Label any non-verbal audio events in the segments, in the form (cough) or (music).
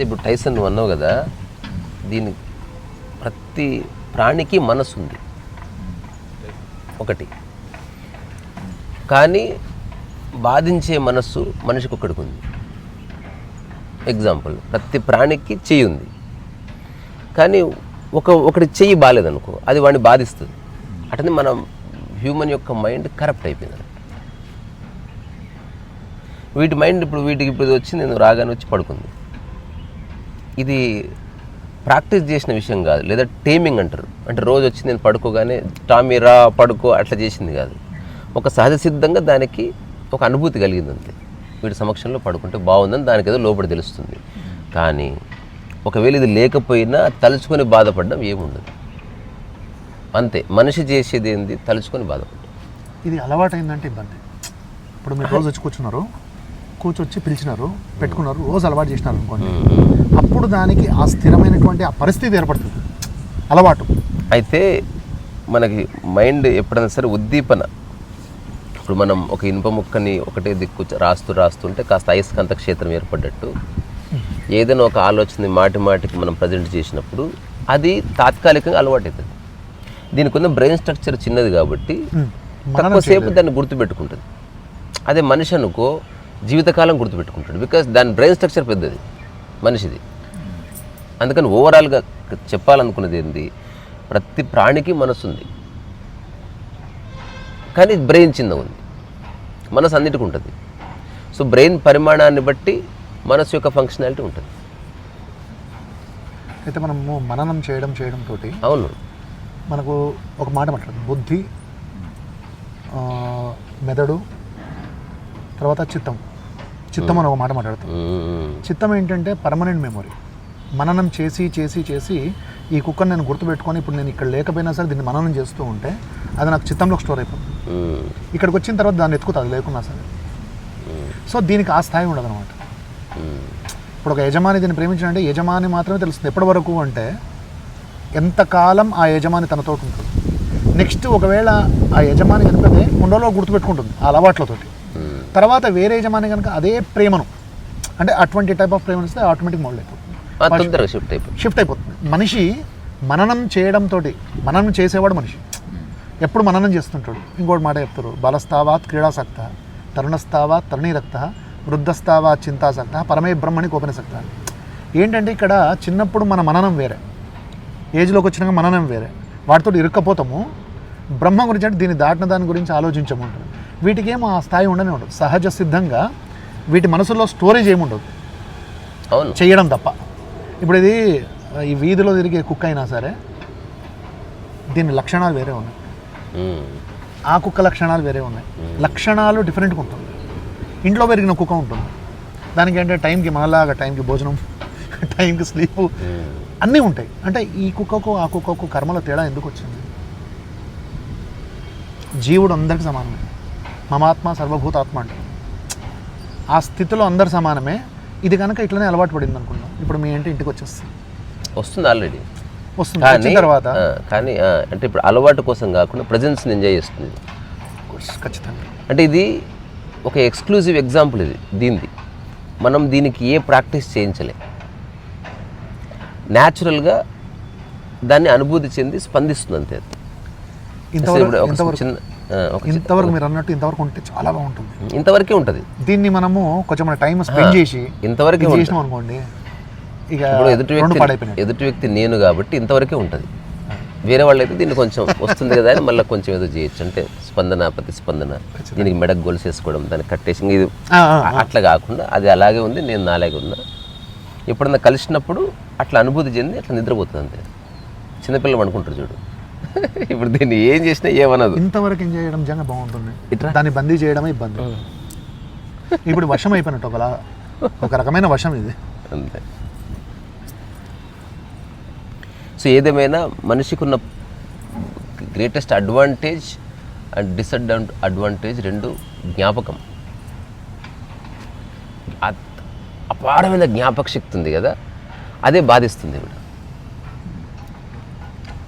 ఇప్పుడు టైసన్ నువ్వు అన్నావు కదా దీని ప్రతి ప్రాణికి మనసు ఉంది. ఒకటి. కానీ బాధించే మనస్సు మనిషికి ఒకటి ఉంది. ఎగ్జాంపుల్ ప్రతి ప్రాణికి చెయ్యి ఉంది. కానీ ఒక ఒకటి చెయ్యి బాగాలేదనుకో అది వాడిని బాధిస్తుంది. అటనే మన హ్యూమన్ యొక్క మైండ్ కరప్ట్ అయిపోయింది. వీటి మైండ్ ఇప్పుడు వీటికి ఇప్పుడు వచ్చి నేను రాగానే వచ్చి పడుకుంది. ఇది ప్రాక్టీస్ చేసిన విషయం కాదు లేదా టేమింగ్ అంటారు. అంటే రోజు వచ్చి నేను పడుకోగానే టామీ రా పడుకో అట్లా చేసింది కాదు. ఒక సహజ సిద్ధంగా దానికి ఒక అనుభూతి కలిగింది అంతే వీటి సమక్షంలో పడుకుంటే బాగుందని దానికి ఏదో లోపల తెలుస్తుంది. కానీ ఒకవేళ ఇది లేకపోయినా తలుచుకొని బాధపడడం ఏముండదు. అంతే మనిషి చేసేది ఏంది? తలుచుకొని బాధపడడం. ఇది అలవాటైందంటే ఇబ్బంది. ఇప్పుడు మీరు రోజు వచ్చి కూర్చున్నారు. కూర్చొచ్చి పిలిచినారు పెట్టుకున్నారు రోజు అలవాటు చేసినారు అనుకోండి. అప్పుడు దానికి ఆ స్థిరమైనటువంటి ఆ పరిస్థితి ఏర్పడుతుంది. అలవాటు. అయితే మనకి మైండ్ ఎప్పుడైనా సరే ఉద్దీపన. ఇప్పుడు మనం ఒక ఇనుప ముక్కని ఒకటే దిక్కు రాస్తూ రాస్తుంటే కాస్త అయస్కాంత క్షేత్రం ఏర్పడ్డట్టు. ఏదైనా ఒక ఆలోచన మాటి మాటికి మనం ప్రజెంట్ చేసినప్పుడు అది తాత్కాలికంగా అలవాటు అవుతుంది దీనికి ఉన్న బ్రెయిన్ స్ట్రక్చర్ చిన్నది కాబట్టి తక్కువసేపు దాన్ని గుర్తుపెట్టుకుంటుంది. అదే మనిషి అనుకో జీవితకాలం గుర్తుపెట్టుకుంటాడు. బికాస్ దాని బ్రెయిన్ స్ట్రక్చర్ పెద్దది మనిషిది. అందుకని ఓవరాల్గా చెప్పాలనుకున్నది ఏంది? ప్రతి ప్రాణికి మనసు ఉంది. కానీ బ్రెయిన్ చిన్న ఉంది. మనసు అన్నిటికీ ఉంటుంది. సో బ్రెయిన్ పరిమాణాన్ని బట్టి మనసు యొక్క ఫంక్షనాలిటీ ఉంటుంది. అయితే మనము మననం చేయడం చేయడం తోటి అవును. మనకు ఒక మాట మాట్లాడదు బుద్ధి మెదడు తర్వాత చిత్తం. చిత్తం అని ఒక మాట మాట్లాడతాం. చిత్తం ఏంటంటే పర్మనెంట్ మెమొరీ మననం చేసి చేసి చేసి ఈ కుక్కను నేను గుర్తుపెట్టుకొని ఇప్పుడు నేను ఇక్కడ లేకపోయినా సరే దీన్ని మననం చేస్తూ ఉంటే అది నాకు చిత్తంలో స్టోర్ అయిపోతుంది. ఇక్కడికి వచ్చిన తర్వాత దాన్ని ఎత్తుకుతుంది లేకున్నా సరే సో దీనికి ఆ స్థాయి ఉండదు అనమాట. ఇప్పుడు ఒక యజమాని దీన్ని ప్రేమించాలంటే యజమాని మాత్రమే తెలుస్తుంది ఎప్పటి వరకు అంటే ఎంతకాలం ఆ యజమాని తనతో ఉంటుంది నెక్స్ట్ ఒకవేళ ఆ యజమాని కనుకతే ఉండలో గుర్తుపెట్టుకుంటుంది ఆ అలవాట్లతోటి. తర్వాత వేరే యజమాని కనుక అదే ప్రేమను అంటే అటువంటి టైప్ ఆఫ్ ప్రేమను ఇస్తే ఆటోమేటిక్ మౌల్డ్ అయిపోతుంది. షిఫ్ట్ అయిపోయింది షిఫ్ట్ అయిపోతుంది. మనిషి మననం చేయడంతో మననం చేసేవాడు మనిషి. ఎప్పుడు మననం చేస్తుంటాడు. ఇంకోటి మాట చెప్తారు బలస్తావాత్ క్రీడాసక్త తరుణస్తావాత్ తరుణీరక్త వృద్ధస్తావాత్ చింతాసక్త పరమే బ్రహ్మణి కోపనిసక్త. ఏంటంటే ఇక్కడ చిన్నప్పుడు మన మననం వేరే. ఏజ్లోకి వచ్చినాక మననం వేరే. వాటితో ఇరుక్కపోతాము. బ్రహ్మ గురించి అంటే దీన్ని దాటిన దాని గురించి ఆలోచించమంటారు వీటికి ఏమో ఆ స్థాయి ఉండనే ఉండదు. సహజ సిద్ధంగా వీటి మనసులో స్టోరేజ్ ఏముండదు అవును. చేయడం తప్ప. ఇప్పుడు ఇది ఈ వీధిలో తిరిగే కుక్క అయినా సరే దీని లక్షణాలు వేరే ఉన్నాయి. ఆ కుక్క లక్షణాలు వేరే ఉన్నాయి. లక్షణాలు డిఫరెంట్గా ఉంటుంది. ఇంట్లో పెరిగిన కుక్క ఉంటుంది. దానికి అంటే టైంకి మనలాగా టైంకి భోజనం టైంకి స్లీప్. అన్నీ ఉంటాయి. అంటే ఈ కుక్కకు ఆ కుక్కకు కర్మల తేడా ఎందుకు వచ్చింది? జీవుడు అందరికి సమానమే. మమాత్మ సర్వభూతాత్మ అంటే ఆ స్థితిలో అందరు సమానమే. ఇది కనుక ఇట్లనే అలవాటు పడింది అనుకుందాం. ఇప్పుడు మీ ఇంటి ఇంటికి వచ్చేస్తుంది వస్తుంది ఆల్రెడీ వస్తుంది. వచ్చిన తర్వాత? కానీ అంటే ఇప్పుడు అలవాటు కోసం కాకుండా ప్రజెన్స్ని ఎంజాయ్ చేస్తుంది. ఖచ్చితంగా. అంటే ఇది ఒక ఎక్స్క్లూజివ్ ఎగ్జాంపుల్ ఇది దీనిది. మనం దీనికి ఏ ప్రాక్టీస్ చేయించలే. న్యాచురల్గా దాన్ని అనుభూతి చెంది స్పందిస్తుంది అంతే. ఇంతవరకు చిన్న- ఇంతవరకు మీరు అన్నట్టు ఇంతవరకు ఉంటే చాలా బాగుంటుంది. ఇంతవరకే ఉంటుంది. దీన్ని మనము కొంచెం మన టైం స్పెండ్ చేసి ఇంతవరకే చేసినాం అనుకోండి ఇక ఎదుటి వ్యక్తి ఎదుటి వ్యక్తి నేను కాబట్టి ఇంతవరకే ఉంటుంది. వేరే వాళ్ళు అయితే దీన్ని కొంచెం వస్తుంది కదా అని మళ్ళీ కొంచెం ఏదో చేయొచ్చు. అంటే స్పందన ప్రతిస్పందన. దీనికి మెడకు గొలుసు వేసుకోవడం దాన్ని కట్టేసి ఇది. అట్లా కాకుండా అది అలాగే ఉంది నేను నాలాగే ఉన్నా. ఎప్పుడన్నా కలిసినప్పుడు అట్లా అనుభూతి చెంది అట్లా నిద్రపోతుంది అంతే. చిన్నపిల్లలు అనుకుంటారు చూడు. ఇప్పుడు దీన్ని ఏం చేసినా ఏమనదు. ఇంతవరకు ఎంజాయ్ చేయడం నిజంగా బాగుంటుంది. ఇట్రా. దాన్ని బందీ చేయడమే ఇబ్బంది. ఇప్పుడు వశం అయిపోయినట్టు ఒకలా ఒక రకమైన వశం ఇది. అంతే. సో ఏదేమైనా మనిషికి ఉన్న greatest advantage and disadvantage advantage రెండు జ్ఞాపకం. అపారమైన జ్ఞాపక శక్తి ఉంది కదా అదే బాధిస్తుంది ఇప్పుడు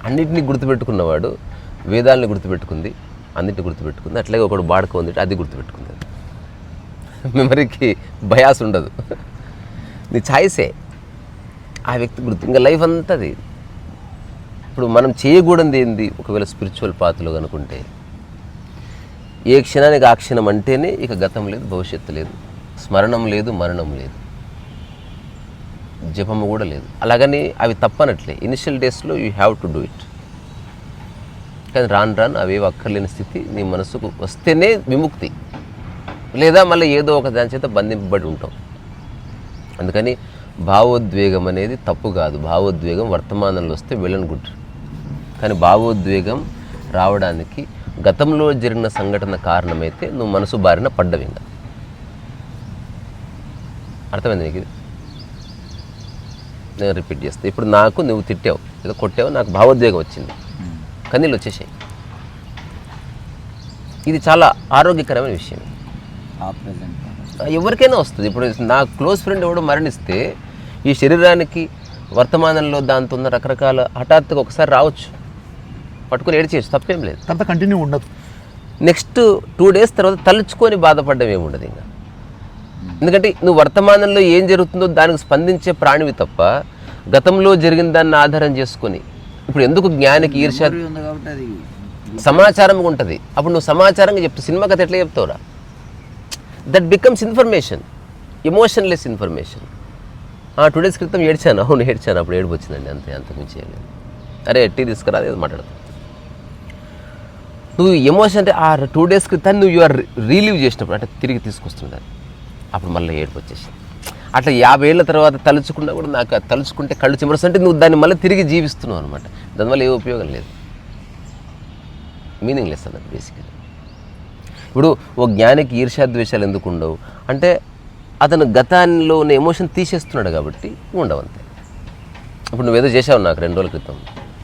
అన్నింటినీ గుర్తుపెట్టుకున్నవాడు వేదాలని గుర్తుపెట్టుకుంది అన్నింటిని గుర్తుపెట్టుకుంది. అట్లాగే ఒకడు బాడక ఉంది అది గుర్తుపెట్టుకుంది. మెమరీకి బయాస్ ఉండదు. నీ ఛాయిసే. ఆ వ్యక్తి గుర్తు ఇంకా లైఫ్ అంతా అది ఇప్పుడు మనం చేయకూడదు ఏంది? ఒకవేళ స్పిరిచువల్ పాత్రలో కనుకుంటే. ఏ క్షణానికి ఆ క్షణం అంటేనే ఇక గతం లేదు భవిష్యత్తు లేదు. స్మరణం లేదు మరణం లేదు. జపము కూడా లేదు. అలాగని అవి తప్పనట్లే. ఇనిషియల్ డేస్లో you have to do it కానీ రాను రాను అవేవి అక్కర్లేని స్థితి నీ మనసుకు వస్తేనే విముక్తి. లేదా మళ్ళీ ఏదో ఒక దాని చేత బంధింపబడి ఉంటాం అందుకని భావోద్వేగం అనేది తప్పు కాదు. భావోద్వేగం వర్తమానంలో వస్తే వెళ్ళని గుడ్ కానీ భావోద్వేగం రావడానికి గతంలో జరిగిన సంఘటన కారణమైతే నువ్వు మనసు బారిన పడ్డవింగా అర్థమైంది నీకు ఇది? నేను రిపీట్ చేస్తాను ఇప్పుడు నాకు నువ్వు తిట్టావు ఏదో కొట్టావు నాకు భావోద్వేగం వచ్చింది. కన్నీళ్ళు వచ్చేసాయి. ఇది చాలా ఆరోగ్యకరమైన విషయం. ఆ ప్రజెంట్ ఎవరికైనా వస్తుంది. ఇప్పుడు నా క్లోజ్ ఫ్రెండ్ ఎవడో మరణిస్తే ఈ శరీరానికి వర్తమానంలో దాంతో ఉన్న రకరకాల హఠాత్తుగా ఒకసారి రావచ్చు. పట్టుకొని ఏడ్చేయచ్చు తప్పేం లేదు. తర్వాత కంటిన్యూ ఉండదు. నెక్స్ట్ టూ డేస్ తర్వాత తలుచుకొని బాధపడడం ఏమి ఉండదు ఇంకా. ఎందుకంటే నువ్వు వర్తమానంలో ఏం జరుగుతుందో దానికి స్పందించే ప్రాణివి తప్ప గతంలో జరిగిన దాన్ని ఆధారం చేసుకొని ఇప్పుడు ఎందుకు జ్ఞానికి ఈర్ష సమాచారం ఉంటుంది. అప్పుడు నువ్వు సమాచారంగా చెప్తావు సినిమా కథ ఎట్లా చెప్తావురా? That becomes information emotionless information two days క్రితం ఏడ్చాను. అవును ఏడ్చాను. అప్పుడు ఏడుపు వచ్చిందండి. అంతే అంతకుమించి ఏం లేదు. అరే టీ తీసుకురా అదే మాట్లాడతావు నువ్వు ఎమోషన్ అంటే ఆ టూ డేస్ క్రితం నువ్వు యూఆర్ రిలీవ్ చేసినప్పుడు అంటే తిరిగి తీసుకొస్తుండాలి అప్పుడు మళ్ళీ ఏడుపు వచ్చేసింది. అట్లా యాభై ఏళ్ళ తర్వాత తలుచుకున్నా కూడా నాకు తలుచుకుంటే కళ్ళు చిమరుస్తుంటే నువ్వు దాన్ని మళ్ళీ తిరిగి జీవిస్తున్నావు అనమాట దానివల్ల ఏ ఉపయోగం లేదు. మీనింగ్ లెస్ అన్నది బేసికలీ ఇప్పుడు ఓ జ్ఞానికి ఈర్ష్యాద్వేషాలు ఎందుకు ఉండవు? అంటే అతను గతాల్లో ఉన్న ఎమోషన్ తీసేస్తున్నాడు కాబట్టి ఉండవంతే. ఇప్పుడు నువ్వేదో చేసావు నాకు రెండు రోజుల క్రితం.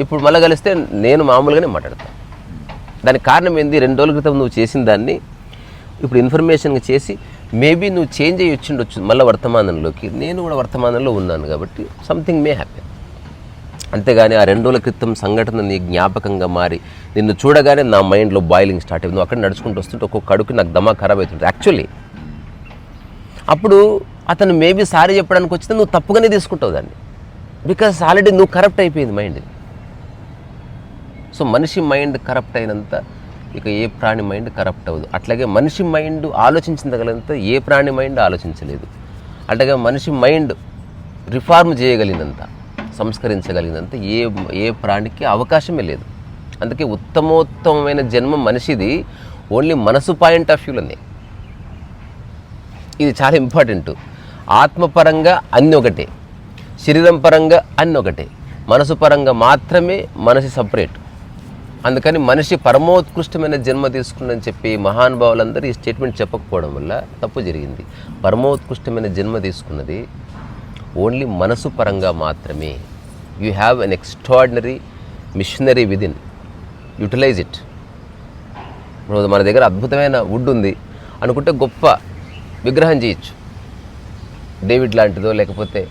ఇప్పుడు మళ్ళీ కలిస్తే నేను మామూలుగానే మాట్లాడతాను దానికి కారణం ఏంది? రెండు రోజుల క్రితం నువ్వు చేసిన దాన్ని ఇప్పుడు ఇన్ఫర్మేషన్గా చేసి మేబీ నువ్వు చేంజ్ అయ్యి వచ్చిండొచ్చు మళ్ళీ వర్తమానంలోకి. నేను కూడా వర్తమానంలో ఉన్నాను కాబట్టి సంథింగ్ మే హ్యాపీ అంతేగాని ఆ రెండు రోజుల క్రితం సంఘటన నీ జ్ఞాపకంగా మారి నిన్ను చూడగానే నా మైండ్లో బాయిలింగ్ స్టార్ట్ అయింది. నువ్వు అక్కడ నడుచుకుంటూ వస్తుంటే ఒక్కొక్క అడుగు నాకు దమా ఖరాబ్ అవుతుంది. యాక్చువల్లీ అప్పుడు అతను మేబీ సారీ చెప్పడానికి వచ్చితే నువ్వు తప్పుగానే తీసుకుంటావు దాన్ని. బికాస్ ఆల్రెడీ నువ్వు కరప్ట్ అయిపోయింది మైండ్ సో మనిషి మైండ్ కరప్ట్ అయినంత ఇక ఏ ప్రాణి మైండ్ కరప్ట్ అవ్వదు. అట్లాగే మనిషి మైండ్ ఆలోచించగలిగినంత ఏ ప్రాణి మైండ్ ఆలోచించలేదు. అట్లాగే మనిషి మైండ్ రిఫార్మ్ చేయగలిగినంత సంస్కరించగలిగినంత ఏ ఏ ప్రాణికి అవకాశమే లేదు. అందుకే ఉత్తమోత్తమైన జన్మ మనిషిది ఓన్లీ మనసు పాయింట్ ఆఫ్ వ్యూలోనే. ఇది చాలా ఇంపార్టెంట్. ఆత్మపరంగా అన్ని ఒకటే. శరీరం పరంగా అన్ని ఒకటే. మనసు పరంగా మాత్రమే మనసు సపరేట్ అందుకని మనిషి పరమోత్కృష్టమైన జన్మ తీసుకుందని చెప్పి మహానుభావులందరూ ఈ స్టేట్మెంట్ చెప్పకపోవడం వల్ల తప్పు జరిగింది. పరమోత్కృష్టమైన జన్మ తీసుకున్నది ఓన్లీ మనసు పరంగా మాత్రమే. You have an extraordinary machinery within. Utilise it. ఇప్పుడు మన దగ్గర అద్భుతమైన వుడ్ ఉంది. అనుకుంటే గొప్ప విగ్రహం చేయొచ్చు. డేవిడ్ లాంటిదో లేకపోతే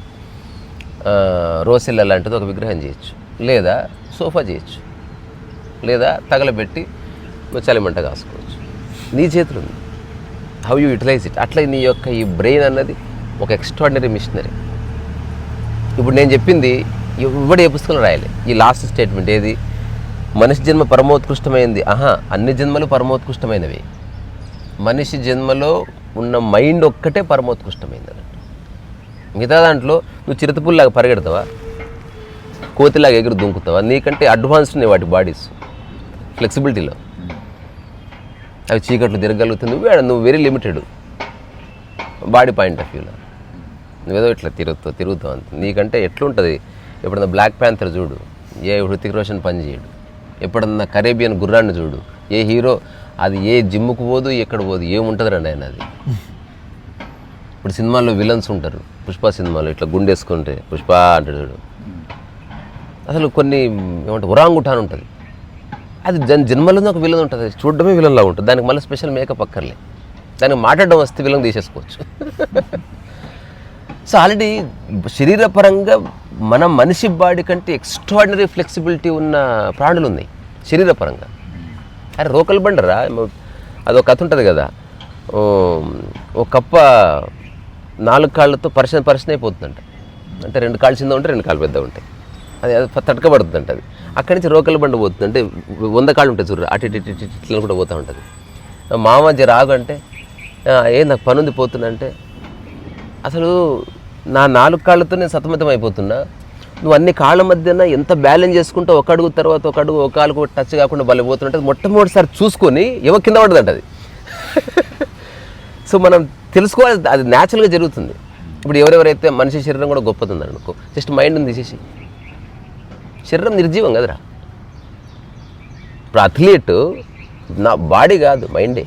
ఆ, రోసెల్ల లాంటిదో ఒక విగ్రహం చేయొచ్చు. లేదా సోఫా చేయొచ్చు. లేదా తగలబెట్టి చలిమంట కాసుకోవచ్చు. నీ చేతులు ఉంది హౌ యూ యూటిలైజ్ ఇట్ అట్లా నీ యొక్క ఈ బ్రెయిన్ అన్నది ఒక ఎక్స్ట్రాడినరీ మిషనరీ ఇప్పుడు నేను చెప్పింది ఎవడు ఏ పుస్తకంలో రాయాలి. ఈ లాస్ట్ స్టేట్మెంట్ ఏది? మనిషి జన్మ పరమోత్కృష్టమైంది. ఆహా అన్ని జన్మలు పరమోత్కృష్టమైనవి. మనిషి జన్మలో ఉన్న మైండ్ ఒక్కటే పరమోత్కృష్టమైంది అన్నట్టు మిగతా దాంట్లో నువ్వు చిరుతపుల్లాగా పరిగెడతావా? కోతిలాగా ఎగురు దుంకుతావా? నీకంటే అడ్వాన్స్డ్ వాటి బాడీస్ ఫ్లెక్సిబిలిటీలో. అవి చీకట్లు తిరగలుగుతుంది వేడ నువ్వు very limited body point of వ్యూలో నువ్వేదో ఇట్లా తిరుగుతావు తిరుగుతావు అంత. నీకంటే ఎట్లుంటుంది? ఎప్పుడన్నా బ్లాక్ ప్యాంథర్ చూడు. ఏ హృతిక్ రోషన్ పని చేయడు. ఎప్పుడన్నా కరేబియన్ గుర్రాన్ని చూడు. ఏ హీరో అది ఏ జిమ్కు పోదు ఎక్కడ పోదు ఏముంటుంది రండి ఆయన అది. ఇప్పుడు సినిమాల్లో విలన్స్ ఉంటారు. పుష్ప సినిమాలో ఇట్లా గుండేసుకుంటే పుష్ప అంటాడు చూడు. అసలు కొన్ని ఏమంటారు ఉరాంగుఠాన్ ఉంటుంది. అది జన్ జన్మలోనే ఒక విలన్ ఉంటుంది. చూడడమే విలన్లా ఉంటుంది. దానికి మళ్ళీ స్పెషల్ మేకప్ అక్కర్లే. దానికి మాట్లాడడం వస్తే విలన్ తీసేసుకోవచ్చు. (laughs) సో ఆల్రెడీ శరీరపరంగా మన మనిషి బాడీ కంటే ఎక్స్ట్రాడినరీ ఫ్లెక్సిబిలిటీ ఉన్న ప్రాణులు ఉన్నాయి శరీరపరంగా. అరే రోకల్ బండరా? అదొక కథ ఉంటుంది కదా. ఓ, కప్ప నాలుగు కాళ్ళతో పరిశన పరిశన అయిపోతుందంట అంటే రెండు కాళ్ళు చిన్న ఉంటే రెండు కాళ్ళు పెద్ద ఉంటాయి. అది తడకబడుతుందంట అది. అక్కడి నుంచి రోకల బండి పోతుంది అంటే వంద కాళ్ళు ఉంటాయి చూడరు అటు ఇటు ఇటు ఇటు ఇట్లా కూడా పోతూ ఉంటుంది. మామ జర ఆగు అంటే ఏ నాకు పని ఉంది పోతుందంటే అసలు నా నాలుగు కాళ్ళతో నేను సతమతం అయిపోతున్నా. నువ్వు అన్ని కాళ్ళ మధ్యన ఎంత బ్యాలెన్స్ చేసుకుంటూ ఒక అడుగు తర్వాత ఒక అడుగు ఒక కాలుకు టచ్ కాకుండా బలి పోతుంటే మొట్టమొదటిసారి చూసుకొని ఎవరు కింద పడదంట అది. (laughs) సో మనం తెలుసుకోవాలి అది న్యాచురల్గా జరుగుతుంది. ఇప్పుడు ఎవరెవరైతే మనిషి శరీరం కూడా గొప్పతుంది అనుకో జస్ట్ మైండ్ని తీసేసి. శరీరం నిర్జీవం కదరా? ఇప్పుడు అథ్లీట్ నా బాడీ కాదు మైండే.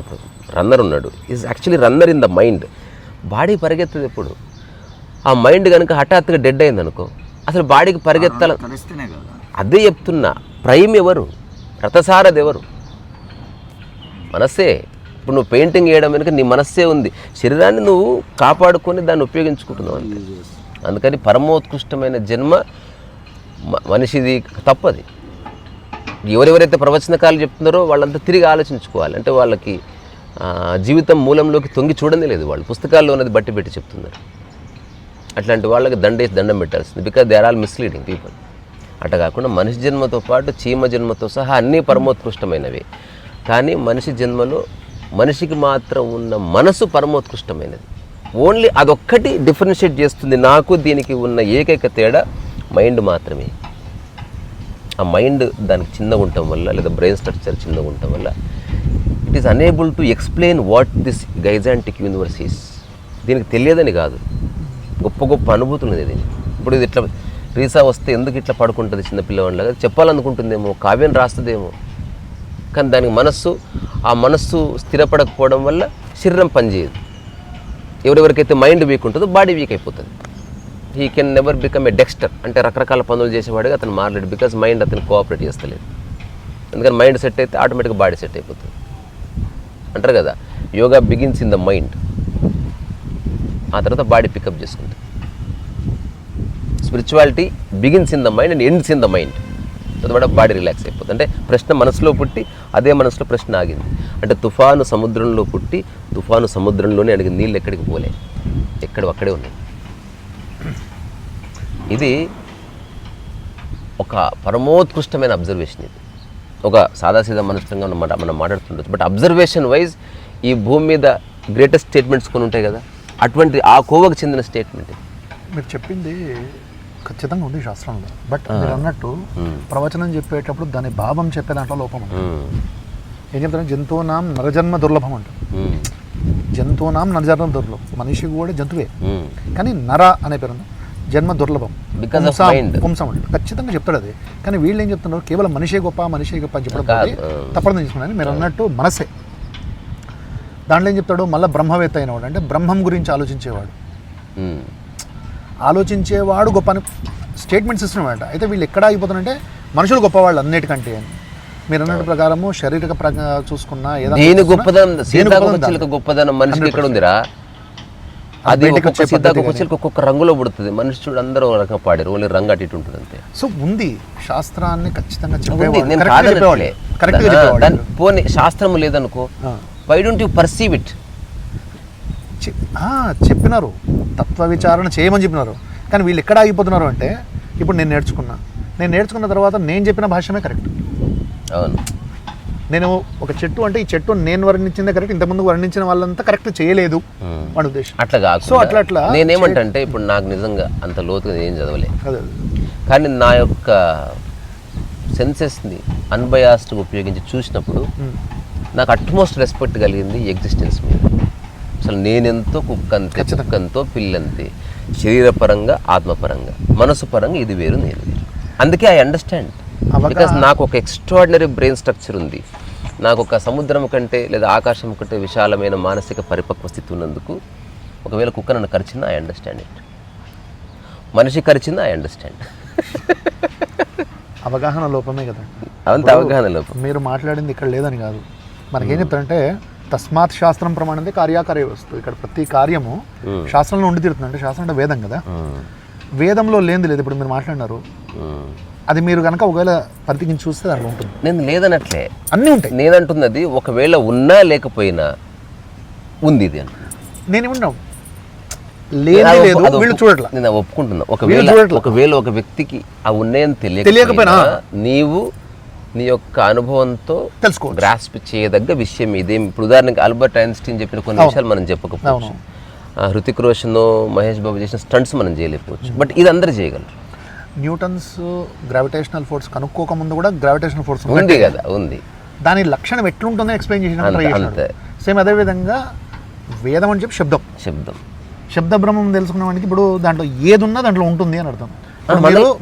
ఇప్పుడు రన్నర్ ఉన్నాడు. Is actually runner in the mind body పరిగెత్తదు ఎప్పుడు. ఆ మైండ్ కనుక హఠాత్తుగా డెడ్ అయింది అనుకో అసలు బాడీకి పరిగెత్తాల అదే చెప్తున్నా ప్రైమ్ ఎవరు? రథసారథి ఎవరు? మనస్సే. ఇప్పుడు నువ్వు పెయింటింగ్ వేయడం వెనుక నీ మనస్సే ఉంది. శరీరాన్ని నువ్వు కాపాడుకొని దాన్ని ఉపయోగించుకుంటున్నావు అంతే. అందుకని పరమోత్కృష్టమైన జన్మ మ- మనిషిది తప్పది. ఎవరెవరైతే ప్రవచనకాలు చెప్తున్నారో వాళ్ళంతా తిరిగి ఆలోచించుకోవాలి. అంటే వాళ్ళకి జీవితం మూలంలోకి తొంగి చూడనే లేదు వాళ్ళు. పుస్తకాల్లో ఉన్నది బట్టి పెట్టి చెప్తున్నారు. అట్లాంటి వాళ్ళకి దండేసి దండం పెట్టాల్సింది. Because they are all misleading people అట్లా కాకుండా మనిషి జన్మతో పాటు చీమ జన్మతో సహా అన్నీ పరమోత్కృష్టమైనవి. కానీ మనిషి జన్మలో మనిషికి మాత్రం ఉన్న మనసు పరమోత్కృష్టమైనది. ఓన్లీ అదొక్కటి డిఫరెన్షియేట్ చేస్తుంది. నాకు దీనికి ఉన్న ఏకైక తేడా మైండ్ మాత్రమే. ఆ మైండ్ దానికి చిన్నగా ఉండటం వల్ల లేదా బ్రెయిన్ స్ట్రక్చర్ చిన్నగా ఉండటం వల్ల it is unable to explain what this gigantic universe is. దీనికి తెలియదని కాదు. గొప్ప గొప్ప అనుభూతులు ఉంది దీనికి. ఇప్పుడు ఇది ఇట్లా రీసా వస్తే ఎందుకు ఇట్లా పడుకుంటుంది చిన్న పిల్లవాళ్ళగా చెప్పాలనుకుంటుందేమో కావ్యం రాస్తుందేమో. కానీ దానికి మనస్సు ఆ మనస్సు స్థిరపడకపోవడం వల్ల శరీరం పనిచేయదు. ఎవరెవరికైతే మైండ్ వీక్ ఉంటుందో బాడీ వీక్ అయిపోతుంది. He can never become a dexter అంటే రకరకాల పనులు చేసేవాడిగా అతను మారలేడు బికాజ్ మైండ్ అతను కోఆపరేట్ చేస్తలేదు. అందుకని మైండ్ సెట్ అయితే ఆటోమేటిక్గా బాడీ సెట్ అయిపోతుంది. అంటారు కదా yoga begins in the mind ఆ తర్వాత బాడీ పికప్ చేసుకుంటుంది. Spirituality begins in the mind and ends in the mind తద్వారా బాడీ రిలాక్స్ అయిపోతుంది. అంటే ప్రశ్న మనసులో పుట్టి అదే మనసులో ప్రశ్న ఆగింది. అంటే తుఫాను సముద్రంలో పుట్టి తుఫాను సముద్రంలోనే అడిగి నీళ్ళు ఎక్కడికి పోలే. ఎక్కడ అక్కడే ఉన్నాయి. ఇది ఒక పరమోత్కృష్టమైన అబ్జర్వేషన్ ఇది. ఒక సాదాసీదా మనసుగా మనం మనం మాట్లాడుతుండొచ్చు. బట్ అబ్జర్వేషన్ వైజ్ ఈ భూమి మీద గ్రేటెస్ట్ స్టేట్మెంట్స్ కొన్ని ఉంటాయి కదా? అటువంటి ఆ కోవకు చెందిన స్టేట్మెంట్ మీరు చెప్పింది ఖచ్చితంగా ఉంది శాస్త్రంలో. బట్ మీరు అన్నట్టు ప్రవచనం చెప్పేటప్పుడు దాని భావం చెప్పే దాంట్లో లోపం. ఏం చెప్తారు? జంతువునాం నరజన్మ దుర్లభం మ్మ్. జంతువునాం నరజన్మ దుర్లభం. మనిషి కూడా జంతువే. కానీ నర అనే పేరు. జన్మ దుర్లభం. పుంసాం- ఖచ్చితంగా చెప్తాడు అది. కానీ వీళ్ళు ఏం చెప్తున్నారు? కేవలం మనిషే గొప్ప మనిషే గొప్ప అని చెప్పడం తప్పడం తీసుకున్నాను మీరు అన్నట్టు మనసే. దాంట్లో ఏం చెప్తాడు? మళ్ళీ బ్రహ్మవేత్త అయినవాడు. అంటే బ్రహ్మం గురించి ఆలోచించేవాడు. ఆలోచించేవాడు గొప్ప అని స్టేట్మెంట్స్ ఇస్తున్నాడు అయితే వీళ్ళు ఎక్కడ ఆగిపోతున్నారంటే మనుషులు గొప్పవాళ్ళు అన్నిటికంటే అని. మీరు అన్నట్టు ప్రకారము శారీరక ప్రక చూసుకున్నా దేని గొప్పదనం దేని సీతాకోక గొప్పదనం మనిషికి ఎక్కడ ఉందిరా అది ఒక్కొక్క రంగులో పుడుతుంది. మనిషి చూడు అందరూ ఒక రకంగా పాడారు. ఓన్లీ రంగు అటు ఇటు ఉంటుంది అంతే సో ఉంది. శాస్త్రాన్ని ఖచ్చితంగా పోనీ శాస్త్రము లేదనుకో. Why don't you perceive it చెప్పినారు. తత్వ విచారణ చేయమని చెప్పినారు. కానీ వీళ్ళు ఎక్కడ ఆగిపోతున్నారు అంటే ఇప్పుడు నేను నేర్చుకున్నా. నేను నేర్చుకున్న తర్వాత నేను చెప్పిన భాష్యమే కరెక్ట్. అవును. నేను ఒక చెట్టు అంటే ఈ చెట్టు నేను వర్ణించిందే కరెక్ట్ ఇంతకుముందు వర్ణించిన వాళ్ళంతా కరెక్ట్ చేయలేదు. వాడి ఉద్దేశం. అట్లా కాదు సో అట్లా అట్లా నేనేమంటే ఇప్పుడు నాకు నిజంగా అంత లోతుగా ఏం చదవలే. కానీ నా యొక్క సెన్సెస్ని అన్బయాస్డ్ ఉపయోగించి చూసినప్పుడు. నాకు అట్మోస్ట్ రెస్పెక్ట్ కలిగింది ఎగ్జిస్టెన్స్ మీద. అసలు నేనెంతో కుక్కంతే కుక్కంతో పిల్లంతే. శరీరపరంగా ఆత్మపరంగా మనసు పరంగా ఇది వేరు నేను వేరు. అందుకే ఐ అండర్స్టాండ్. బికాస్ నాకు ఒక ఎక్స్ట్రాడినరీ బ్రెయిన్ స్ట్రక్చర్ ఉంది. నాకు ఒక సముద్రం కంటే లేదా ఆకాశం కంటే విశాలమైన మానసిక పరిపక్వ స్థితి ఉన్నందుకు ఒకవేళ కుక్క నన్ను కరిచిందా ఐ అండర్స్టాండ్ ఇట్. మనిషి కరిచిందా ఐ అండర్స్టాండ్. అవగాహన లోపమే కదా. అవంత అవగాహన లోపం. మీరు మాట్లాడింది ఇక్కడ లేదని కాదు. మనకేం చెప్తారంటే తస్మాత్ శాస్త్రం ప్రమాణంతే కార్యాకార్య వస్తుంది ఇక్కడ ప్రతి కార్యము. శాస్త్రంలో ఉండి తీరుతుంది. అంటే శాస్త్రం అంటే వేదం కదా. వేదంలో లేనిది లేదు. ఇప్పుడు మీరు మాట్లాడినారు. అది మీరు కనుక ఒకవేళ పరితికించి చూస్తే దాంట్లో ఉంటుంది. నేను లేదనట్లే. అన్నీ ఉంటాయి. నేనంటున్నది ఒకవేళ ఉన్నా లేకపోయినా ఉంది ఇది అంటున్నా. నేను ఉన్నాం లేని అది లేదు. అది వీళ్ళు ఒప్పు- చూడట్లా. నేను ఒప్పుకుంటున్నా ఒకవేళ. ఒకవేళ ఒక వ్యక్తికి ఆ ఉన్నాయని. తెలియకపోయినా. నీవు నీ యొక్క అనుభవంతో తెలుసుకోవచ్చు. గ్రాస్ప్ చేయదగ్గ విషయం ఇదేం. ఇప్పుడు ఉదాహరణకి ఆల్బర్ట్ ఐన్స్టీన్ చెప్పిన కొన్ని విషయాలు మనం చెప్పకపోవచ్చు. హృతిక్ రోషన్ మహేష్ బాబు చేసిన స్టంట్స్ మనం చేయలేకపోవచ్చు. బట్ ఇది అందరు చేయగలరు. న్యూటన్స్ గ్రావిటేషనల్ ఫోర్స్ కనుక్కోక ముందు కూడా గ్రావిటేషనల్ ఫోర్స్ ఉంది కదా ఉంది. దాని లక్షణం ఎట్లుంటుందో ఎక్స్ప్లెయిన్ చేసిన. సేమ్ అదే విధంగా వేదం అని చెప్పి శబ్దం. శబ్దం. శబ్ద బ్రహ్మం తెలుసుకున్నానికి ఇప్పుడు దాంట్లో ఏది ఉన్నా దాంట్లో ఉంటుంది అని అర్థం.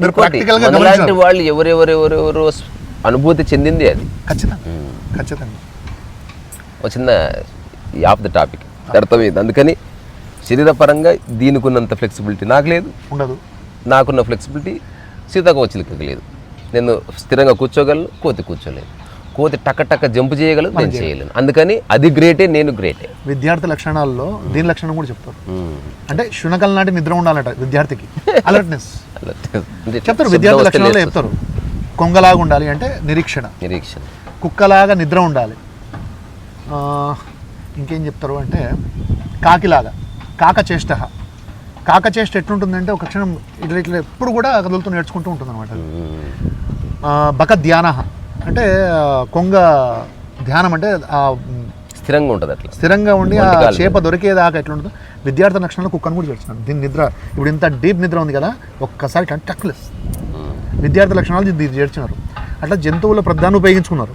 మీరు వాళ్ళు ఎవరెవరెవరెవరో అనుభూతి చెందింది అది. ఖచ్చితంగా. ఖచ్చితంగా. ఒక చిన్న ఆఫ్ ద టాపిక్. అర్థమైంది. అందుకని శరీరపరంగా దీనికి ఉన్నంత ఫ్లెక్సిబిలిటీ నాకు లేదు. ఉండదు. నాకున్న ఫ్లెక్సిబిలిటీ సీతాకోచిలికకి లేదు. నేను స్థిరంగా కూర్చోగలను కోతి కూర్చోలేను కోతి టక్క టక్క జంప్ చేయగలను నేను చేయలేను. అందుకని అది గ్రేటే నేను గ్రేటే. విద్యార్థి లక్షణాల్లో దీని లక్షణం కూడా చెప్తారు. అంటే శునకల నాటి నిద్ర ఉండాలట విద్యార్థికి. (laughs) అలర్ట్నెస్ చెప్తారు విద్యార్థి లక్షణాల్లో. చెప్తారు. కొంగలాగా ఉండాలి అంటే నిరీక్షణ. నిరీక్షణ. కుక్కలాగా నిద్ర ఉండాలి. ఇంకేం చెప్తారు అంటే కాకిలాగా కాక చేష్ట కాక చేష్ట ఎట్లుంటుందంటే ఒక క్షణం ఇట్లా ఇట్లా ఎప్పుడు కూడా కదులుతూ నేర్చుకుంటూ ఉంటుంది అనమాట బక ధ్యాన అంటే కొంగ ధ్యానం అంటే ఆ స్థిరంగా ఉంటుంది అట్లా. స్థిరంగా ఉండి ఆ. చేప దొరికేదాకా ఎట్లుంటుందో విద్యార్థి లక్షణాలు కుక్కను కూడా చేస్తున్నాను దీని నిద్ర. ఇప్పుడు ఇంత డీప్ నిద్ర ఉంది కదా ఒక్కసారి టక్లెస్ విద్యార్థి లక్షణాలు చేర్చినారు. అట్లా జంతువుల ప్రధాన్ని ఉపయోగించుకున్నారు.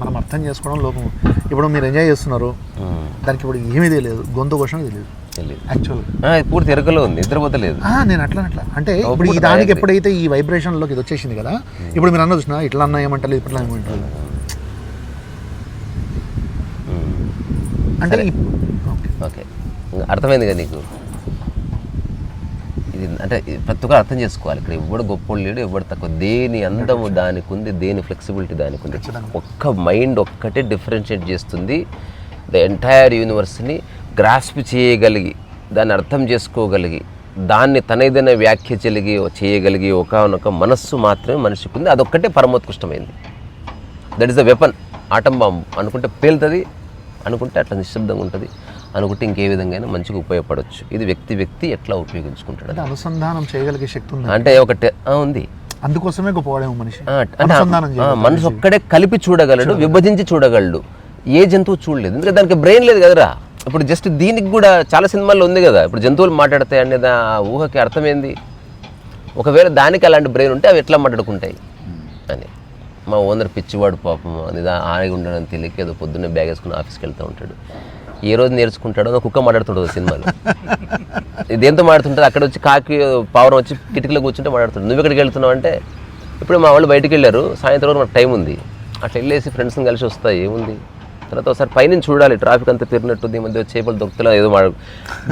మనం అర్థం చేసుకోవడం లోపం ఇప్పుడు మీరు ఎంజాయ్ చేస్తున్నారు. దానికి ఇప్పుడు ఏమీ తెలియదు గొంతు కోసం తెలియదు. పూర్తి ఎరకలో ఉంది. నిద్రపోతలేదు. నేను అట్లా అట్లా. అంటే ఇప్పుడు ఈ దానికి. ఎప్పుడైతే ఈ వైబ్రేషన్లోకి ఇది వచ్చేసింది కదా ఇప్పుడు మీరు అన్న చూసిన ఇట్లా అన్న ఏమంటారు ఇట్లా ఏమంటారు అంటే ఓకే. అర్థమైంది కదా నీకు? ఇది అంటే ప్రతి ఒక్కరు అర్థం చేసుకోవాలి. ఇక్కడ ఎవడు గొప్పోడు లేడు ఎవడు తక్కువ. దేని అందము దానికి ఉంది దేని ఫ్లెక్సిబిలిటీ దానికి ఉంది. ఒక్క మైండ్ ఒక్కటే డిఫరెన్షియేట్ చేస్తుంది. ద ఎంటైర్ యూనివర్స్ని గ్రాస్ప్ చేయగలిగి దాన్ని అర్థం చేసుకోగలిగి దాన్ని తనదైన వ్యాఖ్య చెలిగి చేయగలిగి ఒకనొక మనస్సు మాత్రమే మనిషికి ఉంది అదొక్కటే పరమోత్కృష్టమైంది. That is the weapon atom bomb అనుకుంటే పేలుతుంది అనుకుంటే అట్లా నిశ్శబ్దంగా ఉంటుంది అనుకుంటే ఇంకే విధంగా అయినా మంచిగా ఉపయోగపడవచ్చు ఇది వ్యక్తి వ్యక్తి ఎట్లా ఉపయోగించుకుంటాడు అనుసంధానం చేయగలిగే శక్తి ఉంది? అంటే ఒక ఉంది. అందుకోసమే గొప్పవాడేమో మనిషి. అంటే మనసు ఒక్కడే కలిపి చూడగలడు విభజించి చూడగలడు. ఏ జంతువు చూడలేదు. ఎందుకంటే దానికి బ్రెయిన్ లేదు కదరా. ఇప్పుడు జస్ట్ దీనికి కూడా చాలా సినిమాల్లో ఉంది కదా. ఇప్పుడు జంతువులు మాట్లాడతాయి అనేది ఆ ఊహకి అర్థమైంది? ఒకవేళ దానికి అలాంటి బ్రెయిన్ ఉంటే అవి ఎట్లా మాట్లాడుకుంటాయి? అని. మా ఓనర్ పిచ్చివాడు పాపం అది ఆగి ఉండడం తెలియక ఏదో పొద్దున్నే బ్యాగ్ వేసుకుని ఆఫీస్కి వెళ్తూ ఉంటాడు. ఏ రోజు నేర్చుకుంటాడో కుక్క మాట్లాడుతుంటుంది సినిమాలో. దేంతో మాట్లాడుతుంటుంది అక్కడ వచ్చి కాకి పావురం వచ్చి కిటికీలో కూర్చుంటే మాట్లాడుతుంది నువ్వు ఎక్కడికి వెళ్తున్నావు అంటే ఇప్పుడు మా వాళ్ళు బయటికి వెళ్ళారు. సాయంత్రం వరకు టైం ఉంది. అట్లా వెళ్ళేసి ఫ్రెండ్స్ని కలిసి వస్తాయి. ఏముంది? తర్వాత ఒకసారి పైనుంచి చూడాలి. ట్రాఫిక్ అంతా తిరిగినట్టుంది ఈ మధ్య చేపలు దొరుకుతలే ఏదో మాడు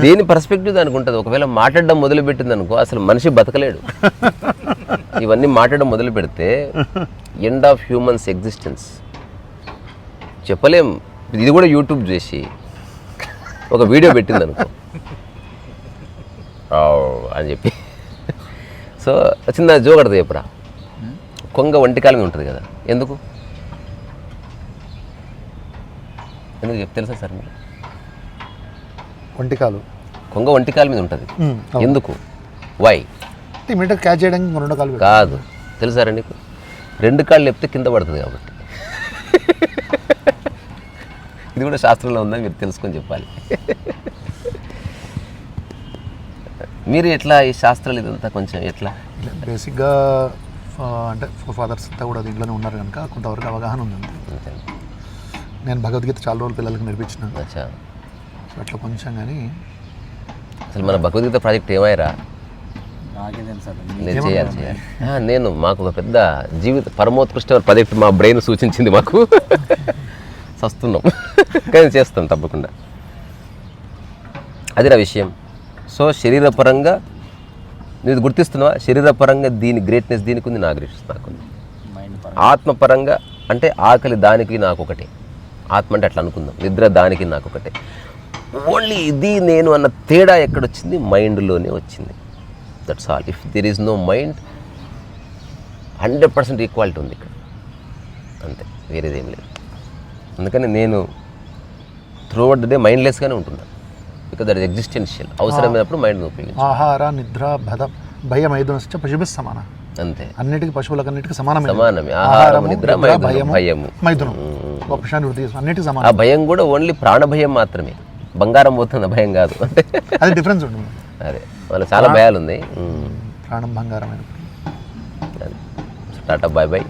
దేని పర్స్పెక్టివ్ దానికి ఉంటుంది? ఒకవేళ మాట్లాడడం మొదలుపెట్టింది అనుకో అసలు మనిషి బతకలేడు. ఇవన్నీ మాట్లాడడం మొదలు పెడితే ఎండ్ ఆఫ్ హ్యూమన్స్ ఎగ్జిస్టెన్స్ చెప్పలేం. ఇది కూడా యూట్యూబ్ చేసి. ఒక వీడియో పెట్టింది అనుకో. అని చెప్పి. సో చిన్న అడుగుతా చెప్పురా. కొంగ ఒంటికాల మీద ఉంటుంది కదా. ఎందుకు? ఎందుకు చెప్ తెలుసా సార్ మీరు ఒంటికాలు కొంగ ఒంటికాల మీద ఉంటుంది. ఎందుకు? వై ఇమీడియట్ క్యాచ్ చేయడానికి రెండు కాలు. కాదు. తెలుసారా నీకు? రెండు కాళ్ళు లేపితే కింద పడుతుంది కాబట్టి. ఇది కూడా శాస్త్రంలో ఉందని మీరు తెలుసుకొని చెప్పాలి. మీరు ఎట్లా ఈ శాస్త్రాలు ఇదంతా కొంచెం ఎట్లా? బేసిక్గా అంటే ఫాదర్స్ అంతా కూడా దీంట్లోనే ఉన్నారు కనుక కొంతవరకు అవగాహన ఉంది. నేను భగవద్గీత చాలా రోజులు పిల్లలకి నేర్పించిన సో అట్లా కొంచెం కానీ అసలు మన భగవద్గీత ప్రాజెక్ట్ ఏమైరా. నేను చేయాలి నేను మాకు ఒక పెద్ద జీవిత పరమోత్కృష్ట ప్రాజెక్ట్ మా బ్రెయిన్ సూచించింది మాకు. (laughs) వస్తున్నాం కానీ చేస్తాం తప్పకుండా. అది నా విషయం. సో శరీరపరంగా నువ్వు గుర్తిస్తున్నావా? శరీరపరంగా దీని గ్రేట్నెస్ దీనికి ఉంది నా గ్రేట్నెస్ నాకుంది ఆత్మపరంగా అంటే ఆకలి దానికి నాకు ఒకటే ఆత్మ అంటే అట్లా అనుకుందాం. నిద్ర దానికి నాకు ఒకటే ఓన్లీ ఇది నేను అన్న తేడా ఎక్కడొచ్చింది? మైండ్లోనే వచ్చింది. That's all if there is no mind hundred percent equality ఉంది ఇక్కడ. అంతే. వేరేదేం లేదు. అందుకని నేను త్రూ అవుట్ ద డే మైండ్లెస్గానే ఉంటున్నాను బికాస్ దట్ ఇస్ ఎగ్జిస్టెన్షియల్ అవసరమైనప్పుడు మైండ్ ఉపయోగించు. ఆహార నిద్ర భద భయం ఐదునశ్చ పశుభి సమాన. అంతే. అన్నిటికీ పశువులకన్నిటికీ సమానమే. సమానమే. ఆహారము, నిద్ర, భయము. మైథునం అన్నిటికీ ఆ సమానం భయం కూడా ఓన్లీ ప్రాణ భయం మాత్రమే. బంగారం పోతున్న భయం కాదు. అది డిఫరెన్స్ ఉంటుంది. అదే. వాళ్ళ చాలా భయాలు ఉన్నాయి. ప్రాణం అది. Tata bye bye.